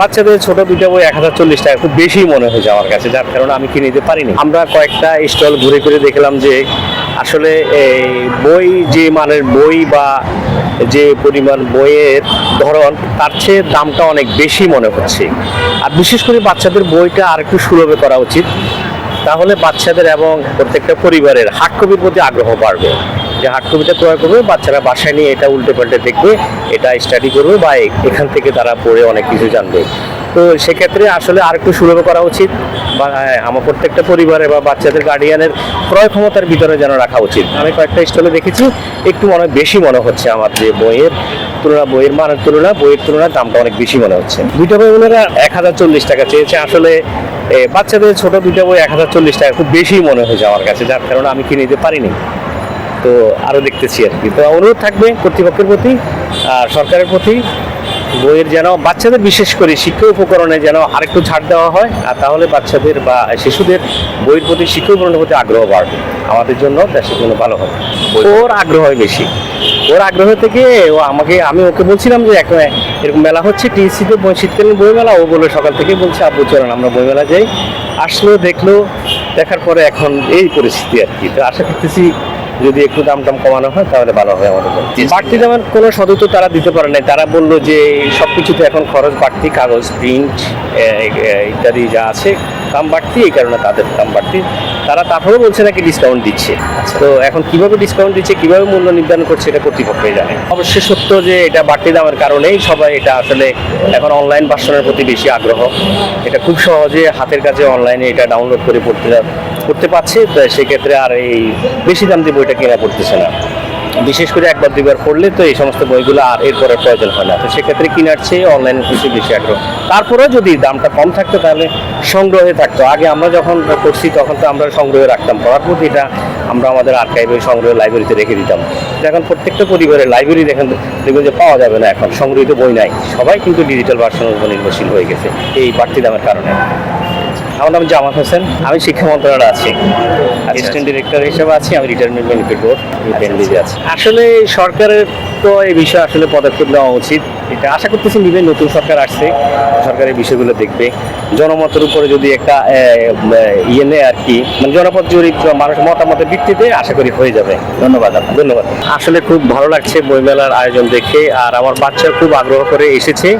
বাচ্চাদের ছোট দুইটা বই এক হাজার চল্লিশ টাকা, খুব বেশি মনে হয়েছে আমার কাছে, যার কারণে আমি কিনে নিতে পারিনি। আমরা কয়েকটা স্টল ঘুরে ঘুরে দেখলাম যে আসলে এই বই, যে মানের বই বা যে পরিমাণ বইয়ের ধরন, তার চেয়ে দামটা অনেক বেশি মনে হচ্ছে। আর বিশেষ করে বাচ্চাদের বইটা আর একটু সুলভে করা উচিত, তাহলে বাচ্চাদের এবং প্রত্যেকটা পরিবারের হাট কপির প্রতি আগ্রহ বাড়বে। যে হাট কপিটা ক্রয় করবে বাচ্চারা বাসায় নিয়ে এটা উল্টে পাল্টে দেখবে এটা স্টাডি করবে বা এখান থেকে তারা পড়ে অনেক কিছু জানবে। তো সেক্ষেত্রে আসলে আর একটু সুলভ করা উচিত বা হ্যাঁ, আমার প্রত্যেকটা পরিবারে বা বাচ্চাদের গার্ডিয়ানের ক্রয় ক্ষমতার ভিতরে যেন রাখা উচিত। আমি কয়েকটা স্টলে দেখেছি একটু হয় বেশি মনে হচ্ছে আমার যে বইয়ের তুলনা বইয়ের মানের তুলনা বইয়ের তুলনায় দামটা অনেক বেশি মনে হচ্ছে। দুইটা বই ওনারা এক হাজার চল্লিশ টাকা চেয়েছে। আসলে বাচ্চাদের ছোট দুইটা বই এক হাজার চল্লিশ টাকা খুব বেশি মনে হয়েছে আমার কাছে যার কারণে আমি কিনে নিতে পারিনি। তো আরও দেখতেছি আর কি। তো অনুরোধ থাকবে কর্তৃপক্ষের প্রতি আর সরকারের প্রতি। বইয়ের যেন বাচ্চাদের বিশেষ করে শিক্ষা উপকরণে যেন আরেকটু ছাড় দেওয়া হয় আর তাহলে বাচ্চাদের বা শিশুদের বইয়ের প্রতি শিক্ষা উপকরণের প্রতি আগ্রহ বাড়বে। আমাদের জন্য দেশের জন্য ভালো হবে। ওর আগ্রহ বেশি। ওর আগ্রহ থেকে ও আমাকে আমি ওকে বলছিলাম যে এক এরকম মেলা হচ্ছে টিএসসিতে শীতকালীন বই মেলা ও বলে সকাল থেকে বলছে আব্বু চলেন আমরা বই মেলা যাই। আসলো দেখল দেখার পরে এখন এই পরিস্থিতি আর কি। তো আশা করতেছি যদি একটু দাম টাম কমানো হয় তাহলে ভালো হয় আমাদের জন্য। বাড়তি দামের কোনো সদুত্ব তারা দিতে পারে নাই। তারা বলল যে সব কিছুতে এখন খরচ বাড়তি কাগজ প্রিন্ট ইত্যাদি যা আছে দাম বাড়তি এই কারণে তাদের দাম বাড়তি। তারা তারপরেও বলছে নাকি ডিসকাউন্ট দিচ্ছে। তো এখন কীভাবে ডিসকাউন্ট দিচ্ছে কীভাবে মূল্য নির্ধারণ করছে এটা কর্তৃপক্ষই জানে। অবশ্যই সত্য যে এটা বাড়তি দামের কারণেই সবাই এটা আসলে এখন অনলাইন ভার্সনের প্রতি বেশি আগ্রহ। এটা খুব সহজে হাতের কাছে অনলাইনে এটা ডাউনলোড করে পড়তে করতে পারছে সেক্ষেত্রে আর এই বেশি দাম দিয়ে বইটা কেনা পড়তেছে না। বিশেষ করে একবার, দুইবার পড়লে তো এই সমস্ত বইগুলো আর এরপরে প্রয়োজন হয় না। তো সেক্ষেত্রে কেনার চেয়ে অনলাইনে কিছু বেশি আগ্রহ। তারপরেও যদি দামটা কম থাকতো তাহলে সংগ্রহে থাকতো। আগে আমরা যখন করছি, তখন তো আমরা সংগ্রহে রাখতাম। পড়ার প্রতি এটা আমরা আমাদের আর্কাইভে সংগ্রহ লাইব্রেরিতে রেখে দিতাম। এখন প্রত্যেকটা পরিবারের লাইব্রেরি দেখেন, দেখবেন যে পাওয়া যাবে না এখন। সংগৃহীত বই নাই। সবাই কিন্তু ডিজিটাল ভার্সনের উপর নির্ভরশীল হয়ে গেছে এই বাড়তি দামের কারণে। আমার নাম জামাত হোসেন আমি শিক্ষা মন্ত্রণালয়ে আছি। অ্যাসিস্ট্যান্ট ডিরেক্টর হিসেবে আছি আমি রিটায়ারমেন্ট বেনিফিট বোর্ড আছি। আসলে সরকারের তো এই বিষয়ে আসলে পদক্ষেপ নেওয়া উচিত। এটা আশা করতেছি নিবে নতুন সরকার আসছে সরকার এই বিষয়গুলো দেখবে। জনমতের উপরে যদি একটা ইয়ে নেয় আর কি মানে জনপদ জরিপ মানুষ মতামতের ভিত্তিতে আশা করি হয়ে যাবে। ধন্যবাদ। ধন্যবাদ। আসলে খুব ভালো লাগছে বইমেলার আয়োজন দেখে আর আমার বাচ্চা খুব আগ্রহ করে এসেছে।